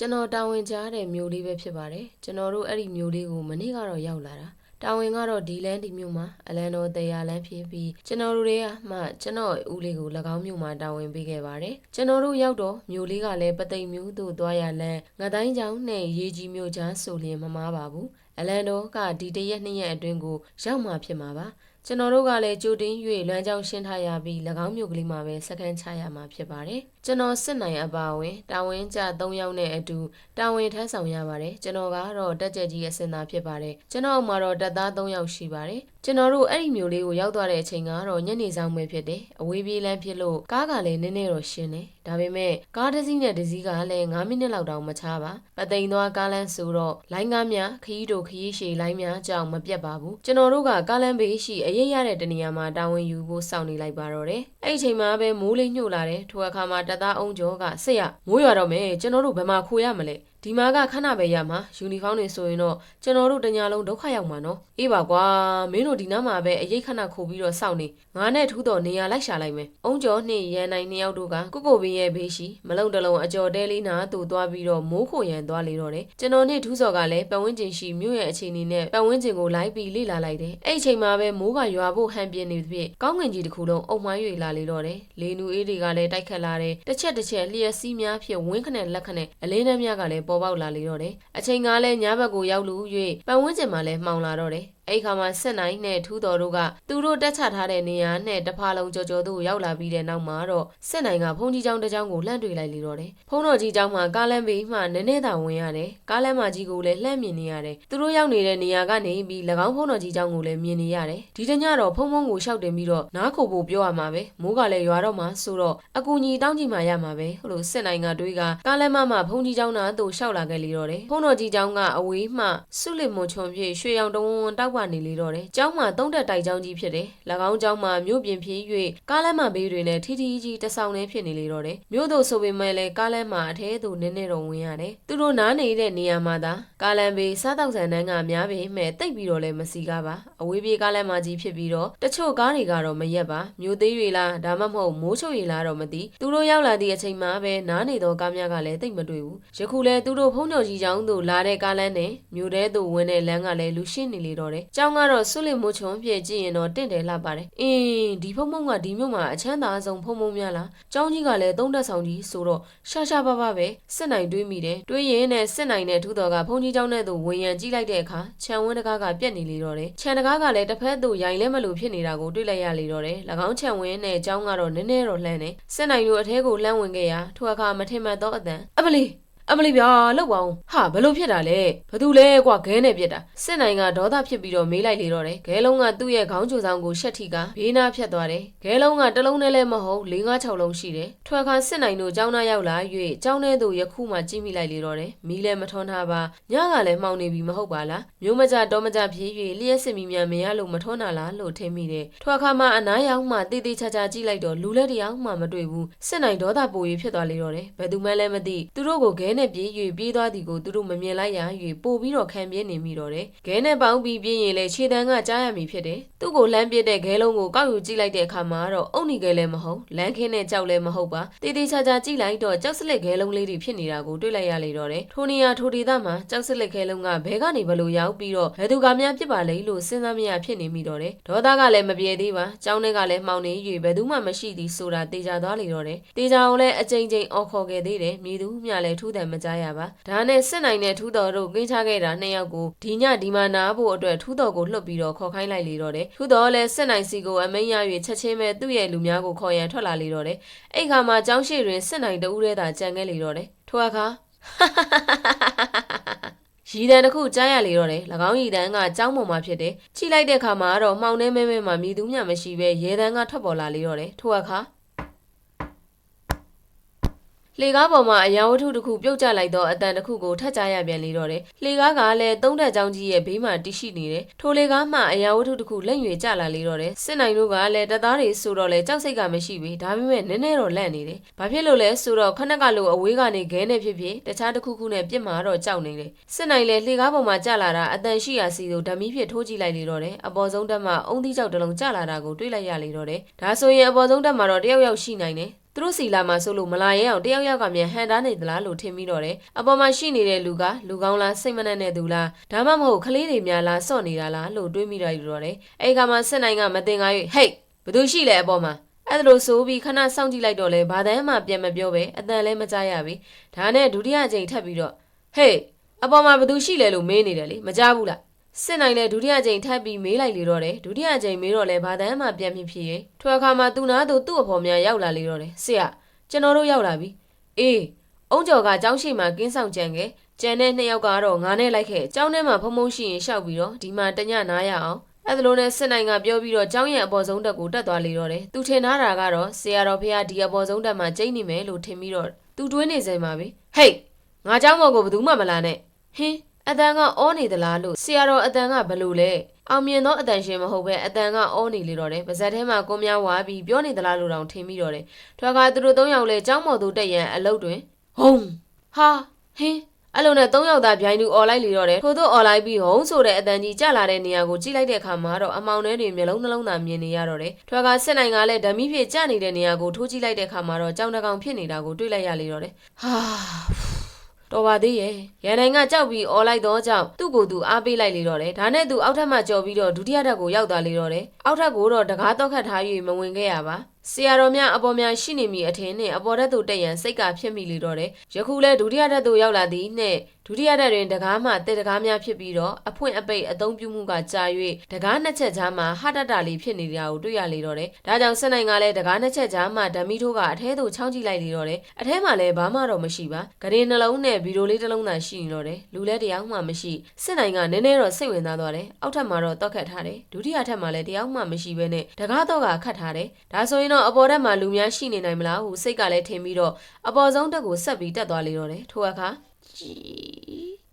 ကျွန်တော်တာဝန်ကြားတဲ့မျိုးလေးပဲဖြစ်ပါတယ်ကျွန်တော်တို့အဲ့ဒီမျိုးလေးကိုမနေ့ကတော့ရောက်လာတာတာဝန်ကတော့ဒီလန်းဒီမျိုးမှာအလန်တော်တရားလန်းဖြစ်ပြီးကျွန်တော်တို့တွေကမှကျွန်တော်ဦးလေးကို၎င်းမျိုးမှာတာဝန်ပေးခဲ့ပါတယ်ကျွန်တော်တို့ရောက်တော့မျိုးလေးကလည်းပသိမ်မျိုးတို့သွားရလန်းငတိုင်းချောင်းနဲ့ရေကြီးမျိုးချမ်းဆိုလျင်မမားပါဘူးအလန်တော်ကဒီတရက်နှစ်ရက်အတွင်းကိုရောက်မှဖြစ်မှာပါ ကျွန်တော်တို့ကလည်းကြိုတင်၍လမ်းကြောင်းရှင်းထားရပြီး၎င်းမျိုးကလေးမှာပဲစကန်ချရမှာဖြစ်ပါတယ်ကျွန်တော်စစ်နိုင်အပါအဝင်တာဝန်ကျ၃ယောက်နဲ့အတူတာဝန်ထမ်းဆောင်ရပါတယ်ကျွန်တော်ကတော့တက်ကြကြီးအစင်သားဖြစ်ပါတယ်ကျွန်တော်မှာတော့တက်သား၃ယောက်ရှိပါတယ်ကျွန်တော်တို့အဲ့ဒီမျိုးလေးကိုရောက်သွားတဲ့အချိန်ကတော့ညနေဆောင်ပဲဖြစ်တယ်အဝေးပြေးလမ်းဖြစ်လို့ကားကလည်းနည်းနည်းတော့ရှင်းတယ်ဒါပေမဲ့ကားတစ်စီးနဲ့တစ်စီးကလည်း9မိနစ်လောက်တောင်မချပါပသိမ်သွားကားလမ်းဆိုတော့လိုင်းကားများခရီးတို့ခရီးရှည်လိုင်းများကြောင့်မပြတ်ပါဘူးကျွန်တော်တို့ကကားလမ်းဘေးရှိအရေးရတဲ့တနေရာမှာတာဝန်ယူဖို့စောင့်နေလိုက်ပါတော့တယ်အဲ့ဒီအချိန်မှာပဲမိုးလေးညှို့လာတယ်ထိုအခါမှာတက်သားအုံကျော်ကဆစ်ရမိုးရွာတော့မယ်ကျွန်တော်တို့ဘယ်မှာခိုရမလဲဒီမှာကခဏပဲရမှာယူနီဖောင်းတွေဆိုရင်တော့ကျွန်တော်တို့တညာလုံးဒုက္ခရောက်မှာနော်အေးပါကွာမင်းတို့ဒီနားမှာပဲအရေးခဏခိုပြီးတော့စောင့်နေငါနဲ့ထူးတော့နေရာလိုက်ရှာလိုက်မယ်အုံကျော်နှင့်ရန်နိုင်နှစ်ယောက်တို့ကကုကိုပင်ရဲ့ဘေးရှိမလုံတလုံးအကျော်တဲလေးနာတူသွားပြီးတော့မိုးခိုရန်သွားလေတော့တယ်ကျွန်တော်နဲ့ထူးစော်ကလည်းပတ်ဝန်းကျင်ရှိမြို့ရဲ့အခြေအနေနဲ့ပတ်ဝန်းကျင်ကိုလိုက်ပြီးလေ့လာလိုက်တယ်အဲ့ဒီအချိန်မှာပဲမိုးကရွာဖို့ဟန်ပြင်းနေသဖြင့်ကောင်းငင်ကြီးတစ်ခုလုံးအုံမှွှမ်း၍လာလေတော့တယ်လေနူအေးတွေကလည်းတိုက်ခတ်လာတယ်တစ်ချက်တစ်ချက်လျှက်စီးများဖြင့်ဝင်းခနဲ့လက်ခနဲ့အလင်းနှမ်းများကလည်းပေါ်ပေါက်လာလေတော့တယ်အချိန်ကလည်းညဘက်ကိုရောက်လူ၍ပတ်ဝန်းကျင်မှာလည်းမှောင်လာတော့တယ် အဲ့ခါမှာစစ်နိုင်နဲ့ထူးတော်တို့ကသူတို့တက်ချထားတဲ့နေရာနဲ့တဖာလုံးကြော်ကြော်တို့ရောက်လာပြီးတဲ့နောက်မှာတော့စစ်နိုင်ကဖုန်ကြီးကျောင်းတစ်ကျောင်းကိုလှမ်းတွေ့လိုက်လေတော့တယ်ဖုန်တော်ကြီးကျောင်းမှာကားလမ်းဘေးမှနည်းနည်းသာဝင်ရတယ်ကားလမ်းမကြီးကိုလည်းလှမ်းမြင်နေရတယ်သူတို့ရောက်နေတဲ့နေရာကနေပြီး၎င်းဖုန်တော်ကြီးကျောင်းကိုလည်းမြင်နေရတယ်ဒီတညတော့ဖုံဖုံကိုရှောက်တင်ပြီးတော့နားခိုဖို့ပြောရမှာပဲမိုးကလည်းရွာတော့မှဆိုတော့အကူကြီးတောင်းကြည့်မှရမှာပဲဟိုလိုစစ်နိုင်ကတွေးကကားလမ်းမမှာဖုန်ကြီးကျောင်းနာသူ့ရှောက်လာခဲ့လေတော့တယ်ဖုန်တော်ကြီးကျောင်းကအဝေးမှဆုလစ်မွန်ချွန်ပြည့်ရွှေရောင်တဝန်းဝန်းတောက်ပါနေလေတော့တယ်ကျောင်းမှာသုံးတက်တိုက်ကျောင်းကြီးဖြစ်တယ်၎င်းကျောင်းမှာမြို့ပြင်ဖြစ်၍ကားလမ်းမဘေးတွေနဲ့ထီထီကြီးတဆောင်နေဖြစ်နေလေတော့တယ်မြို့တို့ဆိုပေမဲ့လည်းကားလမ်းမှာအထဲသို့နည်းနည်းတော့ဝင်ရတယ်သူတို့နားနေတဲ့နေရာမှာသာကားလမ်းဘေးစားတောက်ဆန်တန်းကများပေမဲ့တိတ်ပြီးတော့လည်းမစီကားပါအဝေးပြေးကားလမ်းမကြီးဖြစ်ပြီးတော့တချို့ကားတွေကတော့မရက်ပါမြို့သေးတွေလားဒါမှမဟုတ်မိုးချုပ်ရီလားတော့မသိသူတို့ရောက်လာသည့်အချိန်မှာပဲနားနေသောကားများကလည်းတိတ်မတွေ့ဘူးယခုလဲသူတို့ဖုံးတော်ကြီးကျောင်းသို့လာတဲ့ကားလမ်းနဲ့မြို့ထဲသို့ဝင်တဲ့လမ်းကလည်းလူရှင်းနေလေတော့တယ်ကျောင်းကတော့ဆွလစ်မိုးချုံပြည့်ကြည့်ရင်တော့တင့်တယ်လှပါတယ်အင်းဒီဖုံဖုံကဒီမြို့မှာအချမ်းသာဆုံးဖုံဖုံများလားကျောင်းကြီးကလည်းသုံးတက်ဆောင်ကြီးဆိုတော့ရှာရှာပါပါပဲစစ်နိုင်တွေးမိတယ်တွေးရင်နဲ့စစ်နိုင်နဲ့ထူးတော်ကဖုန်ကြီးကျောင်းထဲသို့ဝင်ရန်ကြည့်လိုက်တဲ့အခါခြံဝင်းတကားကပြက်နေလေတော့တယ်ခြံတကားကလည်းတစ်ဖက်သို့ရိုင်လဲမလို့ဖြစ်နေတာကိုတွေ့လိုက်ရလေတော့တယ်၎င်းခြံဝင်းနဲ့ကျောင်းကတော့နည်းနည်းတော့လှမ်းတယ်စစ်နိုင်တို့အထဲကိုလှမ်းဝင်ခဲ့ရာထိုအခါမထင်မှတ်သောအတန်အမလီ အမလီဗျာလောက်ပါအောင်ဟာဘလို့ဖြစ်တာလဲဘသူလဲကွာခဲနဲ့ပြစ်တာစစ်နိုင်ကဒေါသဖြစ်ပြီးတော့မေးလိုက်လေတော့တယ်ခဲလုံးကသူ့ရဲ့ခေါင်းကြိုဆောင်ကိုရှက်ထီကဘေးနာဖြတ်သွားတယ်ခဲလုံးကတစ်လုံးနဲ့လည်းမဟုတ်၄၅၆လုံးရှိတယ်ထွက်ခါစစ်နိုင်တို့ကျောင်းသားရောက်လာ၍ကျောင်းထဲသို့ယခုမှကြည့်မိလိုက်လေတော့တယ်မီးလည်းမထွန်းထားပါညကလည်းမှောင်နေပြီမဟုတ်ပါလားမျိုးမကြတော့မကြဖြစ်၍လျှက်စစ်မီမြန်မရလို့မထွန်းတာလားလို့ထင်မိတယ်ထွက်ခါမှအနားရောက်မှတေးသေးချာချာကြည့်လိုက်တော့လူလက်တရားမှမတွေ့ဘူးစစ်နိုင်ဒေါသပို၍ဖြစ်သွားလေတော့တယ်ဘယ်သူမှလည်းမသိသူတို့ကိုခဲနဲ့ပြေး၍ပြေးသွားသည်ကိုသူတို့မမြင်လိုက်ရ၍ပို့ပြီးတော့ခံပြင်းနေမိတော့တယ်။ခဲနဲ့ပေါင်းပြီးပြင်းရင်လေခြေတန်းကကြားရမည်ဖြစ်တယ်။သူ့ကိုလှမ်းပစ်တဲ့ခဲလုံးကိုကောက်ယူကြည့်လိုက်တဲ့အခါမှာတော့အုံနီခဲလည်းမဟုတ်လမ်းခင်းနဲ့ကြောက်လည်းမဟုတ်ပါ။တေးသေးချာချာကြည့်လိုက်တော့ကြောက်စလက်ခဲလုံးလေးတွေဖြစ်နေတာကိုတွေ့လိုက်ရလေတော့တယ်။ထိုနေရာထိုဒေသမှာကြောက်စလက်ခဲလုံးကဘဲကနေဘလို့ရောက်ပြီးတော့ဘယ်သူကများဖြစ်ပါလဲလို့စဉ်းစားမရဖြစ်နေမိတော့တယ်။ဒေါသကလည်းမပြေသေးပါ။ကျောင်းထဲကလည်းမှောင်နေ၍ဘယ်သူမှမရှိသည်ဆိုတာတေချာသွားလေတော့တယ်။တေချာကိုလည်းအကြိမ်ကြိမ်အော်ခေါ်ခဲ့သေးတယ်။မြေသူမျှလည်းထူးတယ်မကြားရပါ။ဒါနဲ့စစ်နိုင်တဲ့ထူးတော်တို့ကင်းချခဲ့တာနှစ်ယောက်ကိုဒီညဒီမှာနားဖို့အတွက်ထူးတော်ကိုလှုပ်ပြီးတော့ခေါ်ခိုင်းလိုက်လေတော့တယ်ထူးတော်လည်းစစ်နိုင်စီကိုအမိန်ရ၍ချက်ချင်းပဲသူ့ရဲ့လူများကိုခေါ်ရန်ထွက်လာလေတော့တယ်အဲ့ခါမှာကျောင်းရှိတွင်စစ်နိုင်တူးရဲတာကြံခဲ့လေတော့တယ်ထိုအခါရီတန်တစ်ခုကြားရလေတော့တယ်၎င်းရီတန်ကကြောင်းပေါ်မှာဖြစ်တယ်ချိလိုက်တဲ့ခါမှာတော့မှောင်နေမဲမဲမှာမြည်သူမျှမရှိပဲရဲတန်းကထွက်ပေါ်လာလေတော့တယ်ထိုအခါ လေကားပေါ်မှာအရာဝတ္ထုတစ်ခုပြုတ်ကျလိုက်တော့အတန်တစ်ခုကိုထပ်ကြရပြန်လေတော့တယ်။လေကားကလည်းသုံးတက်ချောင်းကြီးရဲ့ဘေးမှာတရှိနေတယ်။ထိုလေကားမှအရာဝတ္ထုတစ်ခုလက်ရွေကျလာလေတော့တယ်။စစ်နိုင်တို့ကလည်းတပ်သားတွေဆိုတော့လေကြောက်စိတ်ကမရှိဘူး။ဒါပေမဲ့နည်းနည်းတော့လန့်နေတယ်။ဘာဖြစ်လို့လဲဆိုတော့ခဏကလိုအဝေးကနေခဲနဲ့ဖြစ်ဖြစ်တခြားတစ်ခုခုနဲ့ပြစ်မှာတော့ကြောက်နေတယ်။စစ်နိုင်လည်းလေကားပေါ်မှာကျလာတာအတန်ရှိရာစီကိုဓာမီဖြစ်ထိုးကြည့်လိုက်လေတော့တယ်။အပေါ်ဆုံးတက်မှာအုံသီးကြောက်တစ်လုံးကျလာတာကိုတွေးလိုက်ရလေတော့တယ်။ဒါဆိုရင်အပေါ်ဆုံးတက်မှာတော့တယောက်ယောက်ရှိနိုင်တယ်။ သူတို့စီလာမှာဆိုလို့မလာရဲအောင်တယောက်ယောက်ကမြန်ဟန်တားနေသလားလို့ထင်ပြီးတော့တယ်အပေါ်မှာရှိနေတဲ့လူကလူကောင်းလားစိတ်မနှံ့တဲ့သူလားဒါမှမဟုတ်ကလေးတွေများလားစော့နေတာလားလို့တွေးမိတော့ယူတော့တယ်အဲ့ခါမှာစစ်နိုင်ကမတင်ကား၍ဟေးဘသူရှိလဲအပေါ်မှာအဲ့ဒါလို့ဆိုပြီးခဏစောင့်ကြည့်လိုက်တော့လဲဘာတန်းမှပြန်မပြောပဲအတန်လည်းမကြားရပြီဒါနဲ့ဒုတိယအကြိမ်ထပ်ပြီးတော့ဟေးအပေါ်မှာဘသူရှိလဲလို့မေးနေတယ်လေမကြားဘူးလား စစ်နိုင်လဲဒုတိယကြိမ်ထပ်ပြီးမေးလိုက်လေတော့တယ်ဒုတိယကြိမ်မေးတော့လဲဘာတန်းမှပြန်ဖြစ်ဖြစ်ရဲ့ထွေအခါမှာသူနာသူ့အဖော်များရောက်လာလေတော့တယ်ဆရာကျွန်တော်တို့ရောက်လာပြီအေးအုံကျော်ကကျောင်းရှိမှကင်းဆောင်ကြံခဲ့ကြံတဲ့နှစ်ယောက်ကတော့ငါနဲ့လိုက်ခဲ့ကျောင်းထဲမှာဖုံဖုံရှိရင်ရှောက်ပြီးတော့ဒီမှာတညနားရအောင်အဲ့ဒါလိုနဲ့စစ်နိုင်ကပြောပြီးတော့ကျောင်းရဲ့အပေါ်ဆုံးတက်ကိုတက်သွားလေတော့တယ်သူထင်ထားတာကတော့ဆရာတော်ဖေကဒီအပေါ်ဆုံးတက်မှာကျိတ်နေမယ်လို့ထင်ပြီးတော့သူတွေးနေစင်ပါပဲဟေးငါကျောင်းပေါ်ကိုဘယ်သူမှမလာနဲ့ဟင်း အတန်ကအောနေသလားလို့ဆရာတော်အတန်ကဘလို့လဲအောင်မြင်သောအတန်ရှင်မဟုတ်ပဲအတန်ကအောနေလေတော့တယ်ပါဇက်ထဲမှာကိုများဝါပြီးပြောနေသလားလို့တောင်ထင်ပြီးတော့တယ်ထွာကသူတို့သုံးယောက်လဲចောင်းမော်သူတက်ရန်အလုတ်တွင်ဟုံဟာဟင်းအဲ့လိုနဲ့သုံးယောက်သားဗျိုင်းသူអော်လိုက်လေတော့တယ်ထို့သို့អော်လိုက်ပြီးဟုံဆိုတဲ့အတန်ကြီးကြလာတဲ့နေရာကိုကြည့်လိုက်တဲ့အခါမှာတော့အမောင်ထဲတွေမျိုးလုံးနှလုံးသားမြင်နေရတော့တယ်ထွာကစစ်နိုင်ကလည်းဓမီဖြစ်ကြနေတဲ့နေရာကိုထိုးကြည့်လိုက်တဲ့အခါမှာတော့ကြောင်တကောင်ဖြစ်နေတာကိုတွေ့လိုက်ရလေတော့တယ်ဟာ တော်ပါသေးရဲ့ရန်နိုင်ကကြောက်ပြီးអော်လိုက်တော့ကြောင့်သူ့ကိုယ်သူအားပေးလိုက်လေတော့တယ်ဒါနဲ့သူအောက်ထပ်မှကြော်ပြီးတော့ဒုတိယထပ်ကိုရောက်သွားလေတော့တယ်အောက်ထပ်ကိုတော့တကားတော့ခတ်ထား၍မဝင်ခဲ့ရပါ ဆရာတော်များအပေါ်များရှိနေမိအထင်နဲ့အပေါ်ထက်သို့တက်ရန်စိတ်ကဖြစ်မိလေတော့တယ်ယခုလဲဒုတိယထပ်သို့ရောက်လာသည်နှင့်ဒုတိယထပ်တွင်တကားမှတက်တကားများဖြစ်ပြီးတော့အဖွင့်အပိတ်အသုံးပြုမှုကကြာ၍တကားနှစ်ချက်ကြားမှာဟတတလေးဖြစ်နေတာကိုတွေ့ရလေတော့တယ်ဒါကြောင့်စစ်နိုင်ကလည်းတကားနှစ်ချက်ကြားမှာဓမီထိုးကအထဲသို့ချောင်းကြည့်လိုက်လေတော့တယ်အထဲမှာလည်းဘာမှတော့မရှိပါဂရင်နှလုံးနဲ့ဗီဒီယိုလေးတစ်လုံးသာရှိနေတော့တယ်လူလည်းတရားမှမရှိစစ်နိုင်ကနည်းနည်းတော့စိတ်ဝင်စားသွားတယ်အောက်ထပ်မှာတော့တောက်ခတ်ထားတယ်ဒုတိယထပ်မှာလည်းတရားမှမရှိဘဲနဲ့တကားတော့ကခတ်ထားတယ်ဒါဆိုရင်တော့အပေါ်ထပ်မှာလူများရှိနေနိုင်မလားဟုစိတ်ကလည်းထင်ပြီးတော့အပေါ်ဆုံးတက်ကိုဆက်ပြီးတက်သွားလေတော့တယ်ထိုအခါ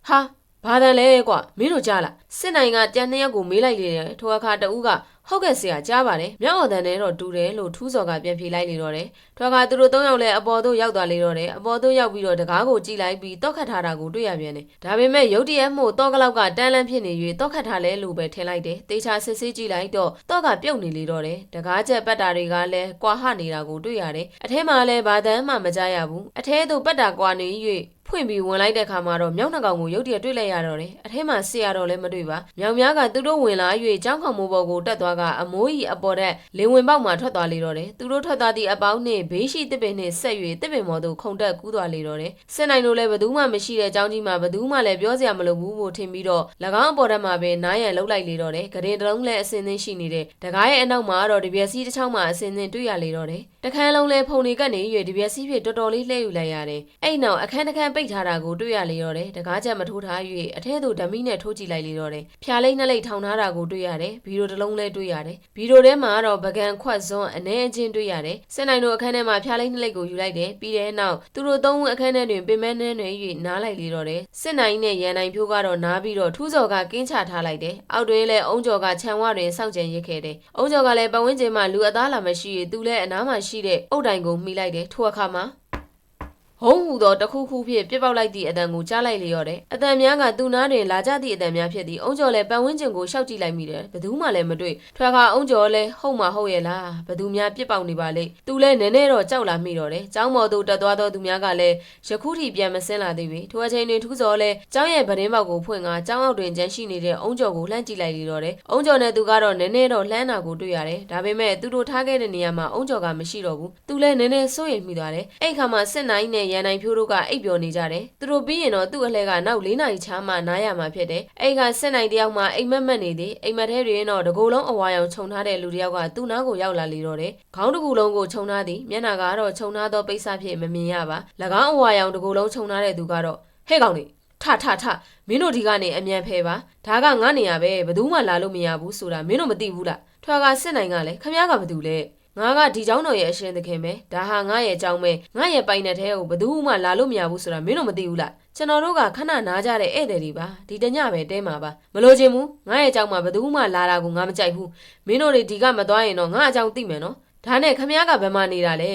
ဟာဘာတန်လဲကွာမင်းတို့ကြားလားစစ်နိုင်ကတန်နှစ်ယောက်ကိုမေးလိုက်လေတယ်ထိုအခါတဦးက ဟုတ်ကဲ့ဆရာကြားပါတယ်မြောက်အောင်တန်နဲ့တော့တူတယ်လို့ထူးစော်ကပြန်ဖြေလိုက်လေတော့တယ်ထိုအခါသူတို့သုံးယောက်လည်းအပေါ်သို့ရောက်သွားလေတော့တယ်အပေါ်သို့ရောက်ပြီးတော့တကားကိုကြည့်လိုက်ပြီးတောက်ခတ်ထားတာကိုတွေ့ရပြန်တယ်ဒါပေမဲ့ရုတ်တရက်မှုတောက်ကလောက်ကတန်းလန်းဖြစ်နေ၍တောက်ခတ်ထားလဲလို့ပဲထင်လိုက်တယ်တေချာစစ်စစ်ကြည့်လိုက်တော့တောက်ကပြုတ်နေလေတော့တယ်တကားချက်ပတ်တာတွေကလည်းကွာဟနေတာကိုတွေ့ရတယ်အထဲမှာလည်းဘာတန်းမှမကြားရဘူးအထဲသို့ပတ်တာကွာနေ၍ ဖွင့်ပြီးဝင်လိုက်တဲ့ခါမှာတော့မြောက်နှကောင်ကိုရုတ်တရက်တွေ့လိုက်ရတော့တယ်အထဲမှာဆရာတော်လည်းမတွေ့ပါမြောင်များကသူတို့ဝင်လာ၍ကျောင်းခေါင်မိုးပေါ်ကိုတက်သွားကအမိုးကြီးအပေါ်တက်လင်းဝင်ပေါက်မှာထွက်သွားလေတော့တယ်သူတို့ထွက်သွားသည့်အပေါင်းနှင့်ဘေးရှိတစ်ပင်နှင့်ဆက်၍တစ်ပင်မော်သို့ခုန်တက်ကူးသွားလေတော့တယ်စစ်နိုင်လို့လည်းဘယ်သူမှမရှိတဲ့ကျောင်းကြီးမှာဘယ်သူမှလည်းပြောစရာမလိုဘူးလို့ထင်ပြီးတော့၎င်းအပေါ်တက်မှာပဲနားရန်လှုပ်လိုက်လေတော့တယ်ဂရင်တစ်လုံးလည်းအစင်းသင်းရှိနေတဲ့တကားရဲ့အနောက်မှာတော့တပြက်စီးတစ်ချောင်းမှာအစင်းသင်းတွေ့ရလေတော့တယ်တခန်းလုံးလည်းဖုန်နေကပ်နေ၍တပြက်စီးဖြစ်တော်တော်လေးလှည့်ယူလိုက်ရတယ်အဲ့နောက်အခန်းတစ်ခန်းပိတ်ထားတာကိုတွေ့ရလေတော့တယ်တကားချက်မထိုးထား၍အထဲသို့ဓမီနဲ့ထိုးကြည့်လိုက်လေတော့တယ်ဖျားလိမ့်နှစ်လိမ့်ထောင်ထားတာကိုတွေ့ရတယ်ဗီဒီယိုတစ်လုံးလည်းတွေ့ရတယ်ဗီဒီယိုထဲမှာတော့ပကံခွတ်စွန်းအနေအချင်းတွေ့ရတယ်စက်နိုင်တို့အခန်းထဲမှာဖျားလိမ့်နှစ်လိမ့်ကိုယူလိုက်တယ်ပြီးတဲ့နောက်သူတို့သုံးဦးအခန်းထဲတွင်ပင်မနှဲနေ၍နားလိုက်လေတော့တယ်စစ်နိုင်နဲ့ရန်နိုင်ဖြိုးကတော့နားပြီးတော့ထူးစော်ကကင်းချထားလိုက်တယ်အောက်တွင်လည်းအုံကျော်ကခြံဝတွင်စောင့်ကြံရစ်ခဲ့တယ်အုံကျော်ကလည်းပတ်ဝန်းကျင်မှာလူအသားလာမရှိရသူလည်းအနားမှာရှိတဲ့အုတ်တိုင်ကိုမှီလိုက်တယ်ထိုအခါမှာ ဟုံးဟူသောတစ်ခုခုဖြင့်ပြစ်ပေါက်လိုက်သည့်အတန်ကိုကြားလိုက်လျော့တယ်အတန်များကသူ့နားတွင်လာကြသည့်အတန်များဖြစ်သည်အုံကျော်လည်းပတ်ဝန်းကျင်ကိုရှောက်ကြည့်လိုက်မိတယ်ဘယ်သူမှလည်းမတွေ့ထွာခါအုံကျော်လည်းဟုတ်မှဟုတ်ရဲ့လားဘယ်သူများပြစ်ပေါက်နေပါလိမ့်သူလည်းနည်းနည်းတော့ကြောက်လာမိတော့တယ်ကျောင်းမော်သို့တက်သွားသောသူများကလည်းယခုထိပြန်မစင်းလာသေးပြီထိုအချိန်တွင်ထူးစော်လည်းကျောင်းရဲ့ဗဒင်းပေါက်ကိုဖွင့်ကကျောင်းအောက်တွင်ကျန်ရှိနေတဲ့အုံကျော်ကိုလှမ်းကြည့်လိုက်လေတော့တယ်အုံကျော်နဲ့သူကတော့နည်းနည်းတော့လှမ်းတာကိုတွေ့ရတယ်ဒါပေမဲ့သူတို့ထားခဲ့တဲ့နေရာမှာအုံကျော်ကမရှိတော့ဘူးသူလည်းနည်းနည်းစိုးရိမ်မိသွားတယ်အဲ့ခါမှာစစ်နိုင်နဲ့ရန်နိုင်ဖြိုးတို့ကအိပ်ပျော်နေကြတယ်သူတို့ပြီးရင်တော့သူ့အလှဲကနောက်၄နာရီချာမှနားရမှာဖြစ်တယ်အဲ့ကစစ်နိုင်တယောက်မှအိမ်မက်မက်နေသည်အိမ်မက်ထဲတွင်တော့တကူလုံးအဝါရောင်ခြုံထားတဲ့လူတစ်ယောက်ကသူ့နားကိုရောက်လာလေတော့တယ်ခေါင်းတစ်ခုလုံးကိုခြုံထားသည်မျက်နှာကတော့ခြုံထားသောပိတ်စဖြင့်မမြင်ရပါ၎င်းအဝါရောင်တကူလုံးခြုံထားတဲ့သူကတော့ဟဲ့ကောင်လေးထထထမင်းတို့ဒီကနေအမြန်ဖဲပါဒါကငါနေရပဲဘယ်သူမှလာလို့မရဘူးဆိုတာမင်းတို့မသိဘူးလားထွာကစစ်နိုင်ကလည်းခမ ्या ကဘာတူလဲ ငါကဒီเจ้าတော်ရဲ့အရှင်သခင်ပဲဒါဟာငါရဲ့เจ้าမဲငါရဲ့ပိုင်တဲ့ထဲကိုဘယ်သူမှလာလို့မရဘူးဆိုတာမင်းတို့မသိဘူးလားကျွန်တော်တို့ကခဏနားကြတဲ့ဧည့်သည်တွေပါဒီတညပဲတဲမှာပါမလို့ချင်ဘူးငါရဲ့เจ้าမှာဘယ်သူမှလာတာကိုငါမကြိုက်ဘူးမင်းတို့တွေဒီကမသွားရင်တော့ငါအကြောင်းသိမယ်နော်ဒါနဲ့ခမ ्या ကဘယ်မှာနေတာလဲ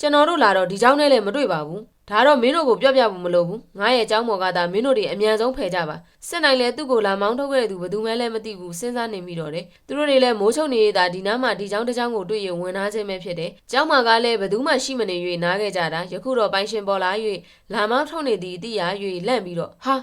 ကျွန်တော်တို့လာတော့ဒီเจ้าနဲ့လည်းမတွေ့ပါဘူး ဒါတော့မင်းတို့ကိုပြောပြဖို့မလိုဘူးငါရဲ့အเจ้าမော်ကသာမင်းတို့တွေအမြန်ဆုံးဖယ်ကြပါစစ်နိုင်လဲသူ့ကိုလာမောင်းထုတ်ခဲ့တဲ့သူဘယ်သူမှလည်းမသိဘူးစဉ်းစားနေမိတော့တယ်သူတို့တွေလည်းမိုးချုံနေရတာဒီနားမှာဒီเจ้าတစ်เจ้าကိုတွေ့ရင်ဝင်နာခြင်းပဲဖြစ်တယ်เจ้าမော်ကလည်းဘယ်သူမှရှိမနေ၍နားခဲ့ကြတာယခုတော့ပိုင်ရှင်ပေါ်လာ၍လာမောင်းထုတ်နေသည့်အတိအရာ၍လန့်ပြီးတော့ဟာ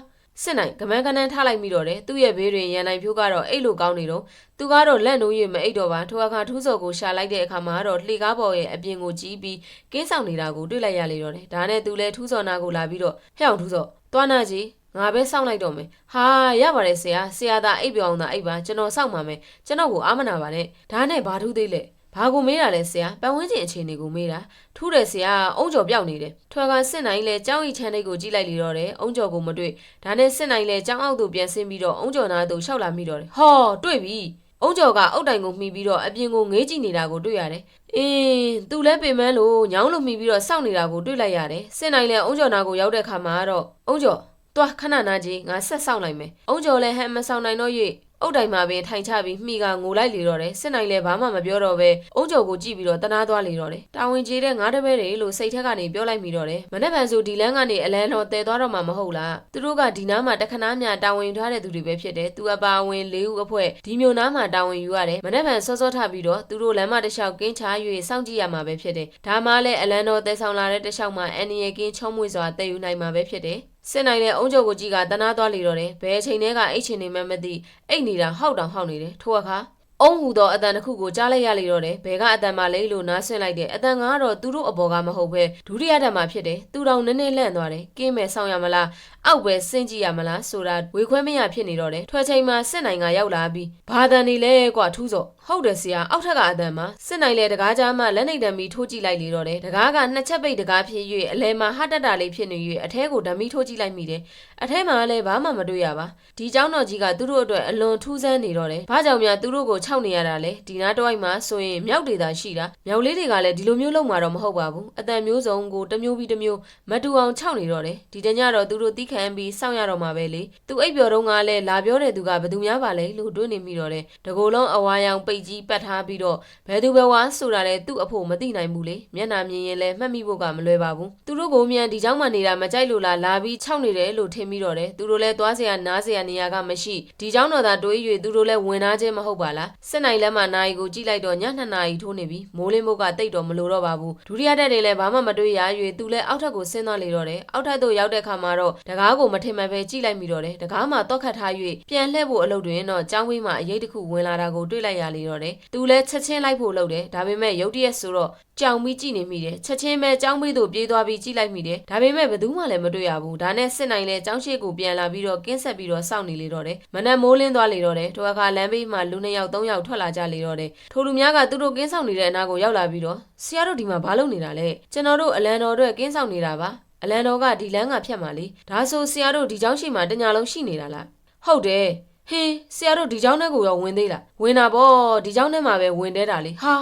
စစ်နိုင်ကမန်းကနန်းထားလိုက်မိတော့တယ်သူ့ရဲ့ဘေးတွင်ရန်နိုင်ဖြိုးကတော့အိတ်လိုကောင်းနေတော့သူကတော့လက်နိုး၍မအိတ်တော့ပါထိုအခါထူးစော်ကိုရှာလိုက်တဲ့အခါမှာတော့လှေကားပေါ်ရဲ့အပြင်ကိုကြည့်ပြီးကင်းဆောင်နေတာကိုတွေ့လိုက်ရလေတော့တယ်ဒါနဲ့သူလည်းထူးစော်နာကိုလာပြီးတော့ဟဲ့အောင်ထူးစော်သွားနာကြီးငါပဲစောင့်လိုက်တော့မယ်ဟာရပါတယ်ဆရာဆရာသာအိပ်ပြောင်းသာအိပ်ပါကျွန်တော်စောင့်ပါမယ်ကျွန်တော်ကိုအားမနာပါနဲ့ဒါနဲ့ဘာထူးသေးလဲ ဘာကိုမေးတာလဲဆရာပတ်ဝန်းကျင်အခြေအနေကိုမေးတာထူးတယ်ဆရာအုံကျော်ပြောက်နေတယ်ထွက်ကစစ်နိုင်လဲကျောင်းဤချမ်းလေးကိုကြည့်လိုက်လေတော့တယ်အုံကျော်ကိုမတွေ့ဒါနဲ့စစ်နိုင်လဲကျောင်းအောက်သို့ပြန်ဆင်းပြီးတော့အုံကျော်နာသို့ရှောက်လာမိတော့တယ်ဟောတွေ့ပြီအုံကျော်ကအုတ်တိုင်ကိုမှီပြီးတော့အပြင်ကိုငေးကြည့်နေတာကိုတွေ့ရတယ်။အင်းသူလည်းပင်မလို့ညောင်းလိုမှီပြီးတော့စောင့်နေတာကိုတွေ့လိုက်ရတယ်။စစ်နိုင်လည်းအုံကျော်နာကိုရောက်တဲ့ခါမှာတော့အုံကျော်သွားခဏနာကြီးငါဆက်စောင့်လိုက်မယ်။အုံကျော်လည်းဟမ်မဆောင်နိုင်တော့၍ အုတ်တိုင်မှာပင်ထိုင်ချပြီးမိကငိုလိုက်လေတော့တယ်စစ်နိုင်လည်းဘာမှမပြောတော့ပဲအုံကျော်ကိုကြည့်ပြီးတော့တနာသွားလေတော့တယ်တာဝန်ကြီးတဲ့ငါးတပည့်တွေလို့စိတ်ထက်ကနေပြောလိုက်မိတော့တယ်မနေ့ကဆိုဒီလန်းကနေအလန်းတော့တဲသွားတော့မှမဟုတ်လားသူတို့ကဒီနားမှာတခဏမြတာဝန်ယူထားတဲ့သူတွေပဲဖြစ်တယ်သူအပါအဝင်၄ဦးအဖွဲ့ဒီမျိုးနားမှာတာဝန်ယူရတယ်မနေ့ကစောစောထပြီးတော့သူတို့လမ်းမတစ်လျှောက်ကင်းချ၍စောင့်ကြည့်ရမှာပဲဖြစ်တယ်ဒါမှလည်းအလန်းတော့တဲဆောင်လာတဲ့တစ်လျှောက်မှာအန်နီယကင်းချုံးမွေစွာတည်ယူနိုင်မှာပဲဖြစ်တယ် စစ်နိုင်တဲ့အုံကြုံကိုကြီးကတနာသွားလေတော့တယ်ဘယ်အချိန်တည်းကအိတ်ချင်နေမှမသိအိတ်နေတာဟောက်တောင်ဟောက်နေတယ်ထို့အခါအုံဟူသောအတန်တစ်ခုကိုကြားလိုက်ရလေတော့တယ်ဘယ်ကအတန်မှလဲလို့နားဆွင့်လိုက်တယ်အတန်ကတော့သူတို့အပေါ်ကမဟုတ်ပဲဒုတိယဓာတ်မှဖြစ်တယ်သူတောင်နည်းနည်းလန့်သွားတယ်ကင်းမဲ့ဆောင်ရမလားအောက်ပဲဆင်းကြည့်ရမလားဆိုတာဝေခွဲမရဖြစ်နေတော့တယ်ထွက်ချိန်မှာစစ်နိုင်ကရောက်လာပြီးဘာတန်နေလဲကွာထူးစော်ဟုတ်တယ်ဆရာအောက်ထက်ကအတန်မှာစစ်နိုင်လေတကားကြားမှာလက်နေတံမီထိုးကြည့်လိုက်လေတော့တယ်တကားကနှစ်ချက်ပိတ်တကားဖြစ်၍အလဲမှာဟတက်တာလေးဖြစ်နေ၍အထဲကိုဓာမီထိုးကြည့်လိုက်မိတယ်အထဲမှာလည်းဘာမှမတွေ့ရပါဒီเจ้าတော်ကြီးကသူတို့အတွက်အလွန်ထူးဆန်းနေတော့တယ်ဘာကြောင့်များသူတို့ကိုခြောက်နေရတာလဲဒီနားတစ်ဝိုက်မှာဆိုရင်မြောက်ဒေတာရှိတာမြောက်လေးတွေကလည်းဒီလိုမျိုးလုံးမှာတော့မဟုတ်ပါဘူးအတန်မျိုးစုံကိုတစ်မျိုးပြီးတစ်မျိုးမတူအောင်ခြောက်နေတော့တယ်ဒီတညတော့သူတို့တီး ခံပြီးစောင့်ရတော့မှာပဲလေသူအိပ်ပျော်တော့ကလည်းလာပြောတဲ့သူကဘယ်သူများပါလဲလို့တွေးနေမိတော့တယ်တကိုယ်လုံးအဝါရောင်ပိတ်ကြီးပတ်ထားပြီးတော့ဘယ်သူပဲဝါဆိုတာလဲသူ့အဖို့မသိနိုင်ဘူးလေမျက်နှာမြင်ရင်လည်းမှတ်မိဖို့ကမလွယ်ပါဘူးသူတို့ကိုမြန်ဒီเจ้าမှနေတာမကြိုက်လို့လားလာပြီးခြောက်နေတယ်လို့ထင်ပြီးတော့တယ်သူတို့လည်းသွားเสียနားเสียနေရကမရှိဒီเจ้าတော်သာတွေး၍သူတို့လည်းဝင်နာခြင်းမဟုတ်ပါလားစစ်နိုင်လက်မှနိုင်ကိုကြည့်လိုက်တော့ည2နာရီထိုးနေပြီမိုးလင်းဘုတ်ကတိတ်တော့မလိုတော့ပါဘူးဒုတိယတက်တွေလည်းဘာမှမတွေးရ၍သူလည်းအောက်ထက်ကိုဆင်းသွားလေတော့တယ်အောက်ထက်သို့ရောက်တဲ့ခါမှာတော့တကား ကားကိုမထင်မှန်ပဲကြည့်လိုက်မိတော့တယ်။တကားမှာတော့ခတ်ထား၍ပြန်လှည့်ဖို့အလုပ်တွင်တော့ကျောင်းဝင်းမှာအရေးတစ်ခုဝင်လာတာကိုတွေ့လိုက်ရလေတော့တယ်။သူလည်းချက်ချင်းလိုက်ဖို့လုပ်တယ်။ဒါပေမဲ့ရုတ်တရက်ဆိုတော့ကြောင်ပြီးကြည့်နေမိတယ်။ချက်ချင်းပဲကျောင်းဝင်းသို့ပြေးသွားပြီးကြည့်လိုက်မိတယ်။ဒါပေမဲ့ဘသူမှလည်းမတွေ့ရဘူး။ဒါနဲ့စစ်နိုင်လဲကျောင်းရှိကိုပြန်လာပြီးတော့ကင်းဆက်ပြီးတော့စောင့်နေလေတော့တယ်။မနက်မိုးလင်းသွားလေတော့တယ်။ထိုအခါလမ်းဘေးမှာလူနှစ်ယောက်သုံးယောက်ထွက်လာကြလေတော့တယ်။ထိုလူများကသူတို့ကင်းဆောင်နေတဲ့အနားကိုရောက်လာပြီးတော့ဆရာတို့ဒီမှာဘာလုပ်နေတာလဲ။ကျွန်တော်တို့အလံတော်အတွက်ကင်းဆောင်နေတာပါ။ အလံတော်ကဒီလမ်းကဖြတ်မှာလေဒါဆိုဆရာတို့ဒီเจ้าရှိမှာတညာလုံးရှိနေတာလားဟုတ်တယ်ဟင်းဆရာတို့ဒီเจ้าနဲ့ကိုရောဝင်သေးလားဝင်တာပေါ့ဒီเจ้าနဲ့မှာပဲဝင်တဲတာလေဟာ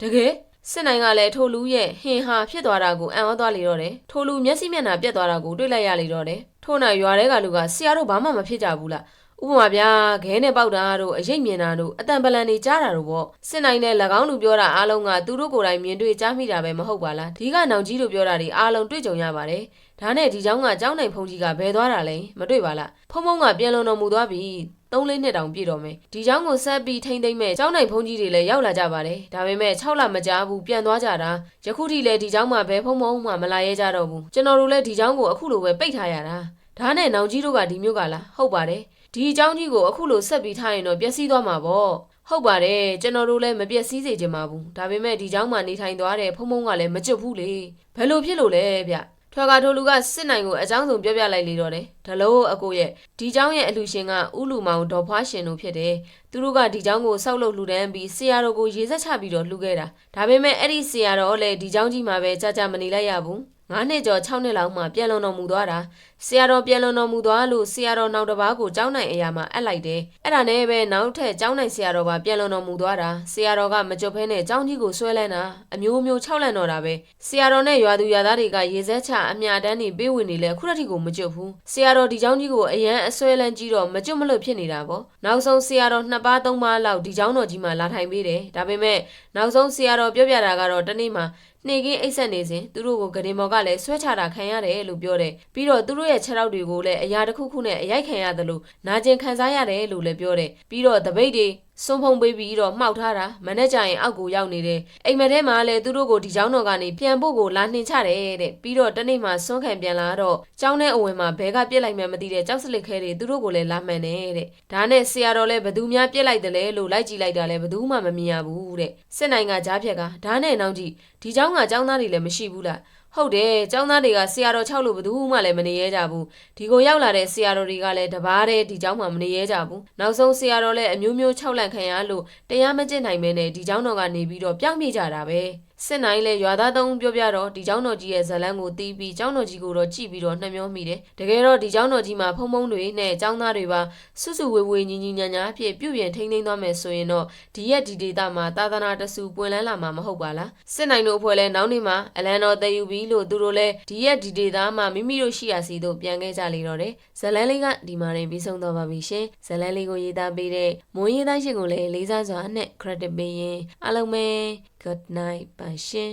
တကယ်စစ်နိုင်ကလည်းထိုလူရဲ့ဟင်ဟာဖြစ်သွားတာကိုအံ့ဩသွားလေတော့တယ်ထိုလူမျက်စိမျက်နှာပြက်သွားတာကိုတွေ့လိုက်ရလေတော့တယ်ထို့နောက်ရွာထဲကလူကဆရာတို့ဘာမှမဖြစ်ကြဘူးလား ဥပမာဗျာခဲနဲ့ပေါက်တာတို့အရိပ်မြင်တာတို့အတန်ပလန်နေကြားတာတို့ပေါ့စစ်နိုင်တဲ့၎င်းလူပြောတာအားလုံးကသူတို့ကိုယ်တိုင်မြင်တွေ့ကြားမိတာပဲမဟုတ်ပါလားဒီကနောင်ကြီးတို့ပြောတာတွေအားလုံးတွေ့ကြုံရပါတယ်ဒါနဲ့ဒီเจ้าကเจ้าနိုင်ဖုန်ကြီးကဘယ်သွားတာလဲမတွေ့ပါလားဖုံဖုံကပြန်လုံတော်မူသွားပြီသုံးလေးနှစ်တောင်ပြည့်တော့မယ်ဒီเจ้าကိုဆက်ပြီးထိမ့်သိမ့်မဲ့เจ้าနိုင်ဖုန်ကြီးတွေလည်းရောက်လာကြပါတယ်ဒါပေမဲ့6လမကြာဘူးပြန်သွားကြတာယခုထိလည်းဒီเจ้าမှာဘယ်ဖုံဖုံမှမလာရဲကြတော့ဘူးကျွန်တော်တို့လည်းဒီเจ้าကိုအခုလိုပဲပိတ်ထားရတာဒါနဲ့နောင်ကြီးတို့ကဒီမျိုးကလားဟုတ်ပါတယ် ဒီအကြောင်းကြီးကိုအခုလိုဆက်ပြီးထားရင်တော့ပျက်စီးသွားမှာပေါ့ဟုတ်ပါတယ်ကျွန်တော်တို့လည်းမပျက်စီးစေချင်ပါဘူးဒါပေမဲ့ဒီเจ้าမှာနေထိုင်သွားတဲ့ဖုံဖုံကလည်းမကြွဘူးလေဘယ်လိုဖြစ်လို့လဲဗျထွက်ကထိုလူကစစ်နိုင်ကိုအကြောင်းစုံပြောပြလိုက်လေတော့တယ်။ဒါလို့အကိုရဲ့ဒီเจ้าရဲ့အလူရှင်ကဥလူမောင်ဒေါ်ဖွားရှင်တို့ဖြစ်တယ်။သူတို့ကဒီเจ้าကိုစောက်လုပ်လှူဒန်းပြီးဆရာတော်ကိုရေဆက်ချပြီးတော့လှူခဲ့တာ။ဒါပေမဲ့အဲ့ဒီဆရာတော်လည်းဒီเจ้าကြီးမှာပဲကြာကြာမနေလိုက်ရဘူး။ 9နှစ်ကျော်6နှစ်လောက်မှပြန်လုံတော်မူသွားတာဆရာတော်ပြန်လုံတော်မူသွားလို့ဆရာတော်နောက်တစ်ပါးကိုကျောင်းနိုင်အရာမှာအပ်လိုက်တယ်အဲ့ဒါနဲ့ပဲနောက်ထပ်ကျောင်းနိုင်ဆရာတော်ပါပြန်လုံတော်မူသွားတာဆရာတော်ကမကြွဖဲနဲ့ကျောင်းကြီးကိုဆွဲလန်းတာအမျိုးမျိုး၆လန့်တော်တာပဲဆရာတော်နဲ့ရွာသူရွာသားတွေကရေစက်ချအမြတန်းနေပေးဝင်နေလဲခုတတိကိုမကြွဘူးဆရာတော်ဒီကျောင်းကြီးကိုအရန်အဆွဲလန်းကြီးတော့မကြွမလို့ဖြစ်နေတာပေါ့နောက်ဆုံးဆရာတော်နှစ်ပါးသုံးပါးလောက်ဒီကျောင်းတော်ကြီးမှာလာထိုင်ပေးတယ်ဒါပေမဲ့နောက်ဆုံးဆရာတော်ပြောပြတာကတော့တနေ့မှာ နှေကင်းအိတ်ဆက်နေစဉ်သူတို့ကိုဂရင်မော်ကလည်းဆွဲချတာခံရတယ်လို့ပြောတယ်ပြီးတော့သူတို့ရဲ့ခြေထောက်တွေကိုလည်းအရာတစ်ခုခုနဲ့အရိုက်ခံရတယ်လို့နာကျင်ခံစားရတယ်လို့လည်းပြောတယ်ပြီးတော့တပိတ်တွေ စွန့်ဖုံပေးပြီးတော့မှောက်ထားတာမနေ့ကျရင်အောက်ကိုရောက်နေတယ်အိမ်မက်ထဲမှာလည်းသူတို့ကိုဒီเจ้าတော်ကနေပြန်ဖို့ကိုလာနှင်ချတယ်တဲ့ပြီးတော့တနေ့မှစွန့်ခံပြန်လာတော့เจ้าနဲ့အဝင်မှာဘဲကပြစ်လိုက်မှမသိတဲ့ကြောက်စလစ်ခဲတွေသူတို့ကိုလည်းလာမှန်တယ်တဲ့ဒါနဲ့ဆရာတော်လည်းဘသူများပြစ်လိုက်တယ်လဲလို့လိုက်ကြည့်လိုက်တာလည်းဘသူမှမမြင်ရဘူးတဲ့စစ်နိုင်ကကြားဖြက်ကဒါနဲ့နောက်ကြည့်ဒီเจ้าကเจ้าသားတွေလည်းမရှိဘူးလား ဟုတ်တယ်။ကျောင်းသားတွေကဆရာတော်6လို့ဘယ်သူမှလည်းမနေရဲကြဘူး။ဒီကိုရောက်လာတဲ့ဆရာတော်တွေကလည်းတပားတည်းဒီကျောင်းမှာမနေရဲကြဘူး။နောက်ဆုံးဆရာတော်လည်းအမျိုးမျိုး6လန့်ခံရလို့တရားမကျင့်နိုင်မဲနဲ့ဒီကျောင်းတော်ကနေပြီးတော့ပြောင်းပြေးကြတာပဲ။ စစ်နိုင်လဲရွာသားသုံးပြောပြတော့ဒီကျောင်းတော်ကြီးရဲ့ဇလန်းကိုတီးပြီးကျောင်းတော်ကြီးကိုတော့ကြည့်ပြီးတော့နှမျောမိတယ်။တကယ်တော့ဒီကျောင်းတော်ကြီးမှာဖုံဖုံတွေနဲ့ကျောင်းသားတွေပါစွစုဝေဝေညီညီညာညာအဖြစ်ပြုပြင်ထိန်းသိမ်းသွားမယ်ဆိုရင်တော့ဒီရက်ဒီဒေတာမှာသာသနာတဆူပွင့်လန်းလာမှာမဟုတ်ပါလား။စစ်နိုင်တို့အဖွဲ့လဲနောက်နေ့မှာအလန်တော်တည်ယူပြီးလို့သူတို့လဲဒီရက်ဒီဒေတာမှာမိမိတို့ရှိရာစီတို့ပြန်ခဲ့ကြလေတော့တယ်။ဇလန်းလေးကဒီမှာရင်ပြီးဆုံးတော့ပါပြီရှင်။ဇလန်းလေးကိုရေးသားပေးတဲ့မွေးရေးသားရှင်ကိုလည်းလေးစားစွာနဲ့ credit ပေးရင်အားလုံးပဲ good night ပါရှင်